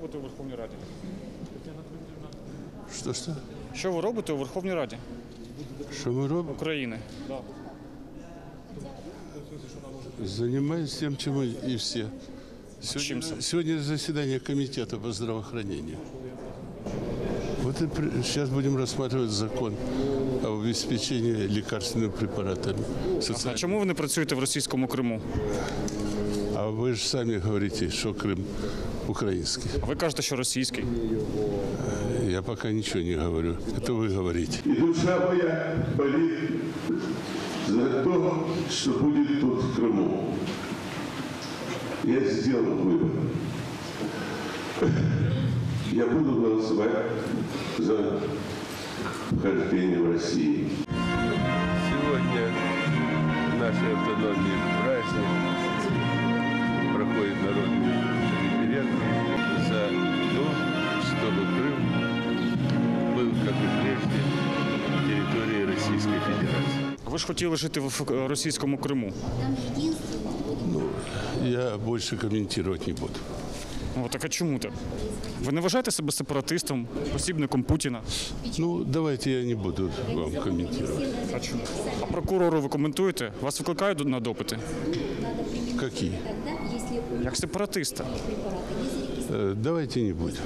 робите у Верховній Раді? Что, что? Що ви робите у Верховній Раді Что мы робим? України? Занимаюсь тем, чем и и все. Чем Сегодня, сам? сегодня заседание комитета по здравоохранению. Вот и сейчас будем рассматривать закон об обеспечении лекарственными препаратами. А Социаль- чому ви не працюєте в російському Криму? А вы же сами говорите, что Крым украинский. А ви кажете, що російський. Я пока ничего не говорю. Это вы говорите. И душа моя болит за то, что будет тут в Крыму. Я сделал выбор. Я буду голосовать за вхождение в Россию. Сегодня в нашей автономии Российской Федерации. Ви ж хотіли жити в е, російському Криму. Я больше комментировать не буду. О, так а чому так? Ви не вважаєте себе сепаратистом, посібником Путіна? Ну, давайте я не буду вам комментировать. А чому? А прокурору ви коментуєте? Вас викликають на допити? Какие? Як сепаратиста. Э, Давайте не будем.